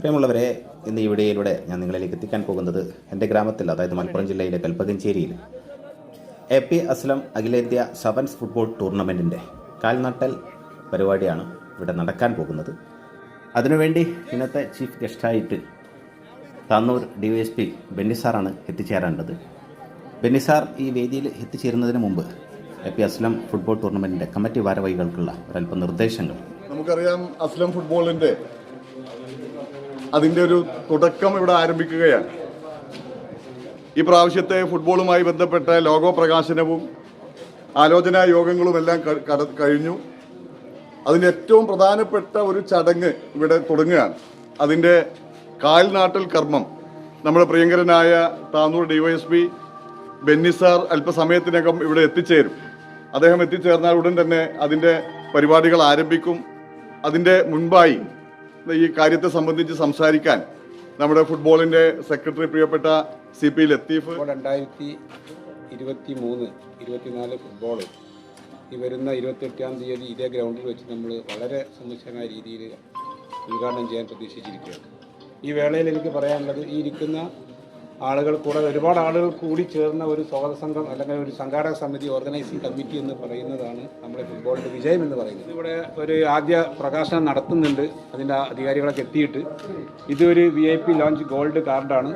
പ്രിയമുള്ളവരെ ഇന്ന് ഈ ഞാൻ നിങ്ങളിലേക്ക് എത്തിക്കാൻ പോകുന്നത് എന്റെ ഗ്രാമത്തിൽ അതായത് മലപ്പുറം ജില്ലയിലെ കൽപ്പകഞ്ചേരിയിൽ. എ പി അസ്ലം അഖിലേന്ത്യാ സെവൻസ് ഫുട്ബോൾ ടൂർണമെന്റിന്റെ കാൽനട്ടൽ പരിപാടിയാണ് ഇവിടെ നടക്കാൻ പോകുന്നത്. അതിനുവേണ്ടി ഇന്നത്തെ chief ഗസ്റ്റായിട്ട് Tanur D Y S P ബെന്നിസാറാണ് എത്തിച്ചേരേണ്ടത് ബെന്നിസാർ ഈ വേദിയിൽ എത്തിച്ചേരുന്നതിന് മുമ്പ് എ പി അസ്ലം ഫുട്ബോൾ ടൂർണമെന്റിന്റെ കമ്മിറ്റി ഭാരവാഹികൾക്കുള്ള ഒരല്പം നിർദ്ദേശങ്ങൾ. നമുക്കറിയാം അസ്ലം ഫുട്ബോളിന്റെ അതിന്റെ ഒരു തുടക്കം ഇവിടെ ആരംഭിക്കുകയാണ്. ഈ പ്രാവശ്യത്തെ ഫുട്ബോളുമായി ബന്ധപ്പെട്ട ലോഗോ പ്രകാശനവും ആലോചനാ യോഗങ്ങളും എല്ലാം കഴിഞ്ഞു. അതിന്റെ ഏറ്റവും പ്രധാനപ്പെട്ട ഒരു ചടങ്ങ് ഇവിടെ തുടങ്ങുകയാണ്. അതിന്റെ കാൽനാട്ടൽ കർമ്മം. നമ്മുടെ പ്രിയങ്കരനായ താന്നൂർ ഡിവൈഎസ്പി ബെന്നിസാർ അല്പസമയത്തിനകം ഇവിടെ എത്തിച്ചേരും. അദ്ദേഹം എത്തിച്ചേർന്നാൽ ഉടൻ തന്നെ അതിന്റെ പരിപാടികൾ ആരംഭിക്കും. അതിന്റെ മുൻപായി ഈ കാര്യത്തെ സംബന്ധിച്ച് സംസാരിക്കാൻ നമ്മുടെ ഫുട്ബോളിന്റെ സെക്രട്ടറി പ്രിയപ്പെട്ട സി പി ലത്തീഫ്. രണ്ടായിരത്തി ഇരുപത്തി മൂന്ന് ഇരുപത്തിനാല് ഫുട്ബോൾ ഈ വരുന്ന ഇരുപത്തെട്ടാം തീയതി ഇതേ ഗ്രൗണ്ടിൽ വെച്ച് നമ്മൾ വളരെ സമുച്ചമായ രീതിയിൽ ഉദ്ഘാടനം ചെയ്യാൻ പ്രതീക്ഷിച്ചിരിക്കുകയാണ്. ഈ വേളയിൽ എനിക്ക് പറയാനുള്ളത് ഈ ഇരിക്കുന്ന ആളുകൾ കൂടെ ഒരുപാട് ആളുകൾ കൂടി ചേർന്ന ഒരു സ്വാഗത സംഘം അല്ലെങ്കിൽ ഒരു സംഘാടക സമിതി ഓർഗനൈസിംഗ് കമ്മിറ്റി എന്ന് പറയുന്നതാണ് നമ്മുടെ ഫുട്ബോളിന്റെ വിജയം എന്ന് പറയുന്നത്. ഇവിടെ ഒരു ആദ്യ പ്രകാശനം നടത്തുന്നുണ്ട്. അതിന്റെ അധികാരികളൊക്കെ എത്തിയിട്ട്. ഇതൊരു V I P lounge gold കാർഡാണ്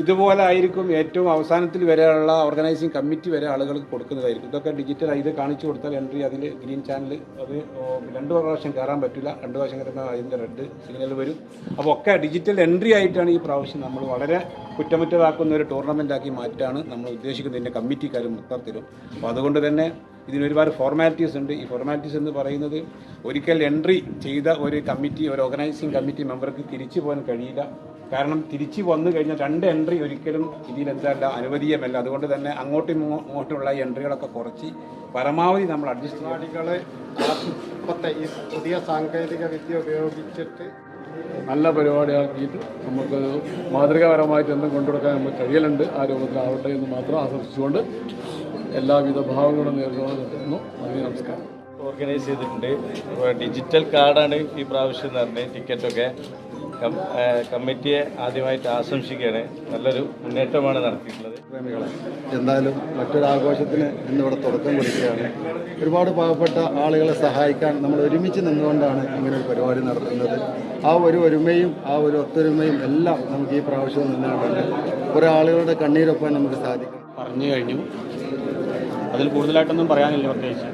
ഇതുപോലെ ആയിരിക്കും ഏറ്റവും അവസാനത്തിൽ വരെയുള്ള ഓർഗനൈസിംഗ് കമ്മിറ്റി വരെ ആളുകൾക്ക് കൊടുക്കുന്നതായിരിക്കും. ഇതൊക്കെ ഡിജിറ്റൽ ഇത് കാണിച്ചു കൊടുത്താൽ എൻട്രി അതിൽ ഗ്രീൻ ചാനൽ അത് രണ്ട് പ്രാവശ്യം കയറാൻ പറ്റില്ല. രണ്ട് പ്രാവശ്യം കയറുമ്പോൾ അതിന്റെ റെഡ് സിഗ്നൽ വരും. അപ്പോൾ ഒക്കെ ഡിജിറ്റൽ എൻട്രി ആയിട്ടാണ് ഈ പ്രാവശ്യം നമ്മൾ വളരെ കുറ്റമറ്റതാക്കുന്ന ഒരു ടൂർണമെന്റ് ആക്കി മാറ്റാണ് നമ്മൾ ഉദ്ദേശിക്കുന്നത്. ഇതിന്റെ കമ്മിറ്റിക്കാരും മൊത്തത്തിലും അപ്പോൾ അതുകൊണ്ട് തന്നെ ഇതിന് ഒരുപാട് ഫോർമാലിറ്റീസ് ഉണ്ട്. ഈ ഫോർമാലിറ്റീസ് എന്ന് പറയുന്നത് ഒരിക്കൽ എൻട്രി ചെയ്ത ഒരു കമ്മിറ്റി ഒരു ഓർഗനൈസിംഗ് കമ്മിറ്റി മെമ്പർക്ക് തിരിച്ചു പോകാൻ കഴിയില്ല. കാരണം തിരിച്ചു വന്നു കഴിഞ്ഞാൽ രണ്ട് എൻട്രി ഒരിക്കലും ഇതിൽ എന്തല്ല അനുവദീയമല്ല. അതുകൊണ്ട് തന്നെ അങ്ങോട്ടും ഇങ്ങോട്ടുമുള്ള എൻട്രികളൊക്കെ കുറച്ച് പരമാവധി നമ്മൾ അഡ്ജസ്റ്റ് ഈ പുതിയ സാങ്കേതിക വിദ്യ ഉപയോഗിച്ചിട്ട് നല്ല പരിപാടിയാക്കിയിട്ട് നമുക്ക് മാതൃകാപരമായിട്ട് എന്തും കൊണ്ടുകൊടുക്കാൻ നമുക്ക് കഴിയലുണ്ട്. ആ രൂപത്തിലാവട്ടെ എന്ന് മാത്രം ആശംസിച്ചുകൊണ്ട് എല്ലാവിധ ഭാവങ്ങളും നേരിടുന്നു നന്ദി നമസ്കാരം. ഓർഗനൈസ് ചെയ്തിട്ടുണ്ട്. ഡിജിറ്റൽ കാർഡാണ് ഈ പ്രാവശ്യം തന്നെ ടിക്കറ്റൊക്കെ കമ്മിറ്റിയെ ആദ്യമായിട്ട് ആശംസിക്കുകയാണ്. നല്ലൊരു മുന്നേറ്റമാണ് നടത്തിയിട്ടുള്ളത്. പ്രേമികളെ എന്തായാലും മറ്റൊരാഘോഷത്തിന് ഇന്നിവിടെ തുടക്കം കുറിക്കുകയാണ്. ഒരുപാട് പാവപ്പെട്ട ആളുകളെ സഹായിക്കാൻ നമ്മൾ ഒരുമിച്ച് നിന്നുകൊണ്ടാണ് ഇങ്ങനെ ഒരു പരിപാടി നടത്തുന്നത്. ആ ഒരു ഒരുമയും ആ ഒരു ഒത്തൊരുമയും എല്ലാം നമുക്ക് ഈ പ്രാവശ്യം നിന്നുകൊണ്ടാണ് കുറേ ആളുകളുടെ കണ്ണീരൊപ്പം നമുക്ക് സാധിക്കും. പറഞ്ഞു കഴിഞ്ഞു. അതിൽ കൂടുതലായിട്ടൊന്നും പറയാനില്ല പ്രത്യേകിച്ച്.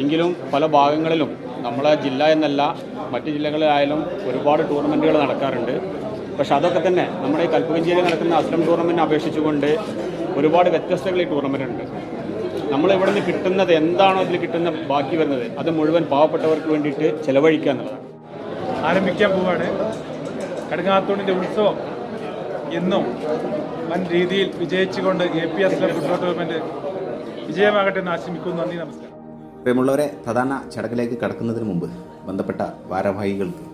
എങ്കിലും പല ഭാഗങ്ങളിലും നമ്മളെ ജില്ല എന്നല്ല മറ്റ് ജില്ലകളിലായാലും ഒരുപാട് ടൂർണമെന്റുകൾ നടക്കാറുണ്ട്. പക്ഷെ അതൊക്കെ തന്നെ നമ്മുടെ ഈ കൽപ്പകഞ്ചേരി നടക്കുന്ന അസ്ലം ടൂർണമെന്റിനെ അപേക്ഷിച്ചുകൊണ്ട് ഒരുപാട് വ്യത്യസ്തകൾ ഈ ടൂർണമെന്റ് ഉണ്ട് നമ്മൾ നിന്ന് കിട്ടുന്നത് എന്താണോ അതിൽ കിട്ടുന്ന ബാക്കി വരുന്നത് അത് മുഴുവൻ പാവപ്പെട്ടവർക്ക് വേണ്ടിയിട്ട് ചിലവഴിക്കുക എന്നുള്ളതാണ്. ആരംഭിക്കാൻ പോവാണ്. കടുങ്ങാത്തോണിന്റെ ഉത്സവം ഇന്നും വൻ രീതിയിൽ വിജയിച്ചുകൊണ്ട് A P S football tournament വിജയമാകട്ടെ എന്ന് ആശംസിക്കുന്നു. നന്ദി നമസ്കാരം. പ്രിയമുള്ളവരെ പ്രധാന ചടങ്ങിലേക്ക് കടക്കുന്നതിന് മുമ്പ് ബന്ധപ്പെട്ട ഭാരവാഹികൾക്ക്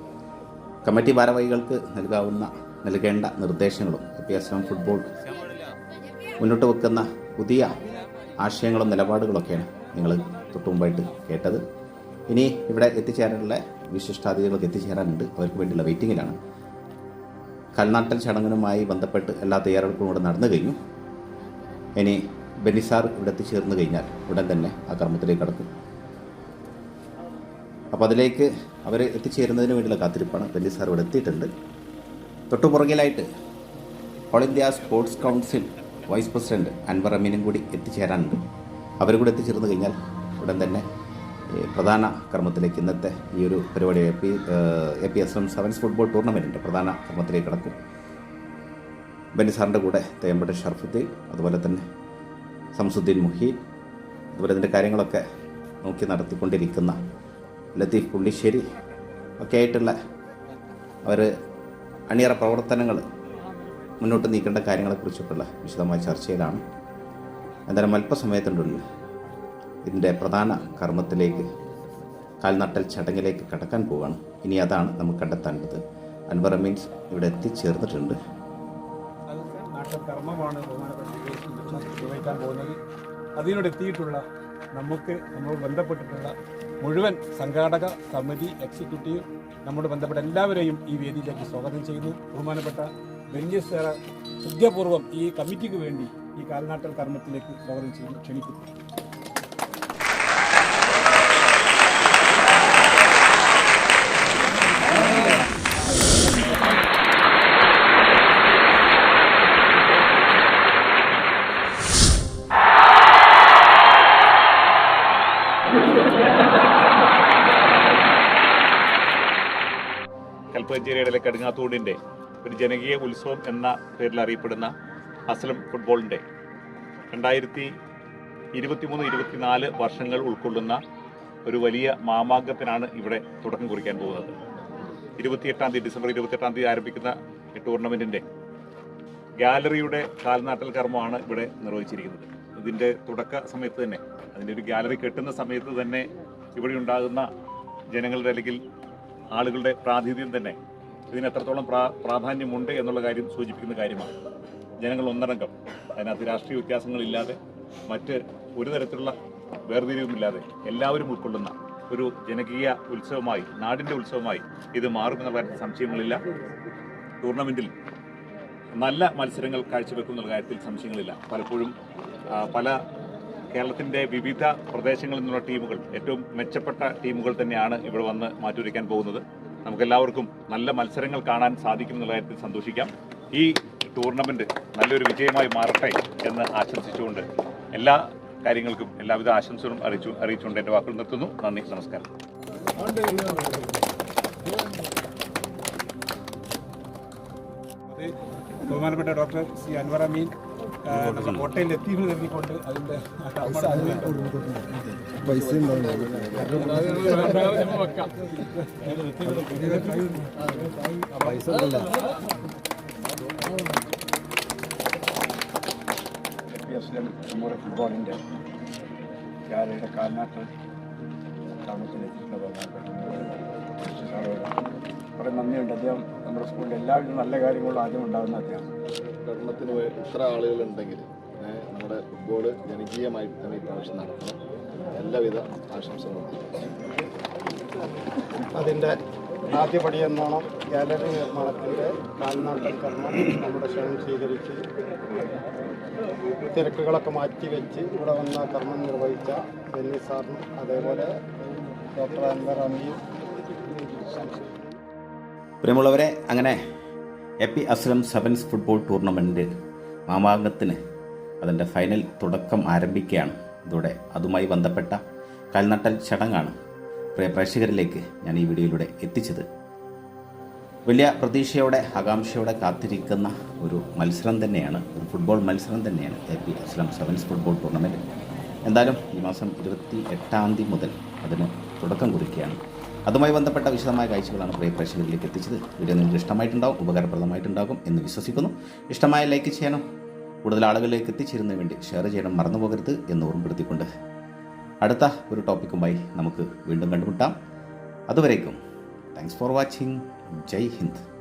കമ്മിറ്റി ഭാരവാഹികൾക്ക് നൽകാവുന്ന നൽകേണ്ട നിർദ്ദേശങ്ങളും പി എം ഫുട്ബോൾ മുന്നോട്ട് വെക്കുന്ന പുതിയ ആശയങ്ങളും നിലപാടുകളൊക്കെയാണ് നിങ്ങൾ തൊട്ടുമുമ്പായിട്ട് കേട്ടത്. ഇനി ഇവിടെ എത്തിച്ചേരാനുള്ള വിശിഷ്ടാതിഥികൾക്ക് എത്തിച്ചേരാനുണ്ട്. അവർക്ക് വേണ്ടിയുള്ള വെയിറ്റിങ്ങിലാണ്. കൽനാട്ടൽ ചടങ്ങിനുമായി ബന്ധപ്പെട്ട് എല്ലാ തയ്യാറെടുപ്പും കൂടെ നടന്നു കഴിഞ്ഞു. ഇനി ബെന്നിസാർ ഇവിടെ എത്തിച്ചേർന്ന് കഴിഞ്ഞാൽ ഉടൻ തന്നെ ആ കർമ്മത്തിലേക്ക് കടക്കും. അപ്പോൾ അതിലേക്ക് അവർ എത്തിച്ചേരുന്നതിന് വേണ്ടിയുള്ള കാത്തിരിപ്പാണ് ബെന്നിസാർ ഇവിടെ എത്തിയിട്ടുണ്ട്. തൊട്ടുപുറകിലായിട്ട് all India sports council vice president Anwar അമീനും കൂടി എത്തിച്ചേരാനുണ്ട്. അവർ കൂടി എത്തിച്ചേർന്ന് കഴിഞ്ഞാൽ ഉടൻ തന്നെ പ്രധാന കർമ്മത്തിലേക്ക് ഇന്നത്തെ ഈ ഒരു പരിപാടി A P A P S M sevens football ടൂർണമെന്റിന്റെ പ്രധാന കർമ്മത്തിലേക്ക് കടക്കും. ബെന്നിസാറിന്റെ കൂടെ തേമ്പട ഷർഫുദ്ദീൻ അതുപോലെ തന്നെ സംസുദ്ദീൻ മുഹീൻ അതുപോലെ അതിന്റെ കാര്യങ്ങളൊക്കെ നോക്കി നടത്തിക്കൊണ്ടിരിക്കുന്ന ലത്തീഫ് പുള്ളിശ്ശേരി ഒക്കെ ആയിട്ടുള്ള അവർ അണിയറ പ്രവർത്തനങ്ങൾ മുന്നോട്ട് നീക്കേണ്ട കാര്യങ്ങളെക്കുറിച്ചൊക്കെയുള്ള വിശദമായ ചർച്ചയിലാണ്. എന്തായാലും അല്പസമയത്തിനുള്ളിൽ ഇതിന്റെ പ്രധാന കർമ്മത്തിലേക്ക് കാൽനട്ടൽ ചടങ്ങിലേക്ക് കടക്കാൻ പോവുകയാണ് ഇനി അതാണ് നമുക്ക് കണ്ടെത്തേണ്ടത് അൻവർ മീൻസ് ഇവിടെ എത്തിച്ചേർന്നിട്ടുണ്ട്. നാട്ടകർമ്മമാണ് ബഹുമാനപ്പെട്ട നിർവഹിക്കാൻ പോകുന്നത്. അതിനോട് എത്തിയിട്ടുള്ള നമുക്ക് നമ്മൾ ബന്ധപ്പെട്ടിട്ടുള്ള മുഴുവൻ സംഘാടക സമിതി എക്സിക്യൂട്ടീവ് നമ്മോട് ബന്ധപ്പെട്ട എല്ലാവരെയും ഈ വേദിയിലേക്ക് സ്വാഗതം ചെയ്യുന്നു. ബഹുമാനപ്പെട്ട ബെഞ്ചസ്റ്റർ സാറ് ഹൃദയപൂർവം ഈ കമ്മിറ്റിക്ക് വേണ്ടി ഈ കാൽനാട്ടൽ കർമ്മത്തിലേക്ക് സ്വാഗതം ചെയ്യുന്നു. ക്ഷണിക്കുന്നു. കൽപ്പഞ്ചേരിയുടെ കടുങ്ങാത്തോടിന്റെ ഒരു ജനകീയ ഉത്സവം എന്ന പേരിൽ അറിയപ്പെടുന്ന അസലം ഫുട്ബോളിന്റെ രണ്ടായിരത്തി ഇരുപത്തിമൂന്ന് ഇരുപത്തിനാല് വർഷങ്ങൾ ഉൾക്കൊള്ളുന്ന ഒരു വലിയ മാമാങ്കത്തിനാണ് ഇവിടെ തുടക്കം കുറിക്കാൻ പോകുന്നത്. ഇരുപത്തിയെട്ടാം തീയതി ഡിസംബർ ഇരുപത്തിയെട്ടാം തീയതി ആരംഭിക്കുന്ന ടൂർണമെന്റിന്റെ ഗാലറിയുടെ കാൽനാട്ടൽ കർമ്മമാണ് ഇവിടെ നിർവഹിച്ചിരിക്കുന്നത്. ഇതിന്റെ തുടക്ക സമയത്ത് തന്നെ അതിന്റെ ഒരു ഗാലറി കെട്ടുന്ന സമയത്ത് തന്നെ ഇവിടെ ഉണ്ടാകുന്ന ജനങ്ങളുടെ അല്ലെങ്കിൽ ആളുകളുടെ പ്രാതിനിധ്യം തന്നെ ഇതിന് എത്രത്തോളം പ്രാ പ്രാധാന്യമുണ്ട് എന്നുള്ള കാര്യം സൂചിപ്പിക്കുന്ന കാര്യമാണ്. ജനങ്ങൾ ഒന്നടങ്കം അതിനകത്ത് രാഷ്ട്രീയ വ്യത്യാസങ്ങളില്ലാതെ മറ്റ് ഒരു തരത്തിലുള്ള വേർതിരിവുമില്ലാതെ എല്ലാവരും ഉൾക്കൊള്ളുന്ന ഒരു ജനകീയ ഉത്സവമായി നാടിന്റെ ഉത്സവമായി ഇത് മാറുമെന്നുള്ള കാര്യത്തിൽ സംശയങ്ങളില്ല. ടൂർണമെന്റിൽ നല്ല മത്സരങ്ങൾ കാഴ്ചവെക്കുന്നുള്ള കാര്യത്തിൽ സംശയങ്ങളില്ല. പലപ്പോഴും പല കേരളത്തിന്റെ വിവിധ പ്രദേശങ്ങളിൽ നിന്നുള്ള ടീമുകൾ ഏറ്റവും മെച്ചപ്പെട്ട ടീമുകൾ തന്നെയാണ് ഇവിടെ വന്ന് മാറ്റുരയ്ക്കാൻ പോകുന്നത്. നമുക്കെല്ലാവർക്കും നല്ല മത്സരങ്ങൾ കാണാൻ സാധിക്കുമെന്നുള്ള കാര്യത്തിൽ സന്തോഷിക്കാം. ഈ ടൂർണമെന്റ് നല്ലൊരു വിജയമായി മാറട്ടെ എന്ന് ആശംസിച്ചുകൊണ്ട് എല്ലാ കാര്യങ്ങൾക്കും എല്ലാവിധ ആശംസകളും അറിയിച്ചു അറിയിച്ചുകൊണ്ട് എന്റെ വാക്കുകൾ നിർത്തുന്നു. നന്ദി നമസ്കാരം. ബഹുമാനപ്പെട്ട ഡോക്ടർ സി ആ, നമ്മുടെ കോട്ടയിൽ എത്തിയെന്ന് കരുതിക്കൊണ്ട് കർമ്മം പൈസ നന്ദിയുണ്ട് അദ്ദേഹം നമ്മുടെ സ്കൂളിൽ എല്ലാവരും നല്ല കാര്യങ്ങളും ആദ്യം ഉണ്ടാകുന്ന അദ്ദേഹം കർമ്മത്തിന് ഇത്ര ആളുകളുണ്ടെങ്കിൽ നമ്മുടെ ഫുട്ബോൾ ജനകീയമായി തന്നെ ഇപ്രാവശ്യം നടത്തണം. എല്ലാവിധ ആശംസകളും. അതിന്റെ ആദ്യപടി എന്നോണം ഗാലറി നിർമ്മാണത്തിന്റെ കാൽനാട്ടൽ കർമ്മം നമ്മുടെ ക്ഷണം സ്വീകരിച്ച് തിരക്കുകളൊക്കെ മാറ്റിവെച്ച് ഇവിടെ വന്ന കർമ്മം നിർവഹിച്ച ബെന്നി സാറിനും അതേപോലെ ഡോക്ടർ അൻവർ അമിയും പ്രിയമുള്ളവരെ അങ്ങനെ A P Aslam sevens football ടൂർണമെന്റിൽ മാമാങ്കത്തിന് അതിന്റെ ഫൈനൽ തുടക്കം ആരംഭിക്കുകയാണ്. ഇതോടെ അതുമായി ബന്ധപ്പെട്ട കൽനട്ടൽ ചടങ്ങാണ് പ്രിയ പ്രേക്ഷകരിലേക്ക് ഞാൻ ഈ വീഡിയോയിലൂടെ എത്തിച്ചത്. വലിയ പ്രതീക്ഷയോടെ ആകാംക്ഷയോടെ കാത്തിരിക്കുന്ന ഒരു മത്സരം തന്നെയാണ് ഒരു ഫുട്ബോൾ മത്സരം തന്നെയാണ് A P Aslam sevens football tournament. എന്തായാലും ഈ മാസം ഇരുപത്തി എട്ടാം തീയതി മുതൽ അതിന് തുടക്കം കുറിക്കുകയാണ്. അതുമായി ബന്ധപ്പെട്ട വിശദമായ കാഴ്ചകളാണ് പ്രിയ പ്രേക്ഷകരിലേക്ക് എത്തിച്ചത്. വീഡിയോ നിങ്ങൾക്ക് ഇഷ്ടമായിട്ടുണ്ടാവും ഉപകാരപ്രദമായിട്ടുണ്ടാകും എന്ന് വിശ്വസിക്കുന്നു. ഇഷ്ടമായ ലൈക്ക് ചെയ്യണം. കൂടുതൽ ആളുകളിലേക്ക് എത്തിച്ചേരുന്നതിന് വേണ്ടി ഷെയർ ചെയ്യണം മറന്നു പോകരുത് എന്ന് ഓർമ്മപ്പെടുത്തിക്കൊണ്ട്. അടുത്ത ഒരു ടോപ്പിക്കുമായി നമുക്ക് വീണ്ടും കണ്ടുമുട്ടാം. അതുവരേക്കും thanks for watching Jai Hind.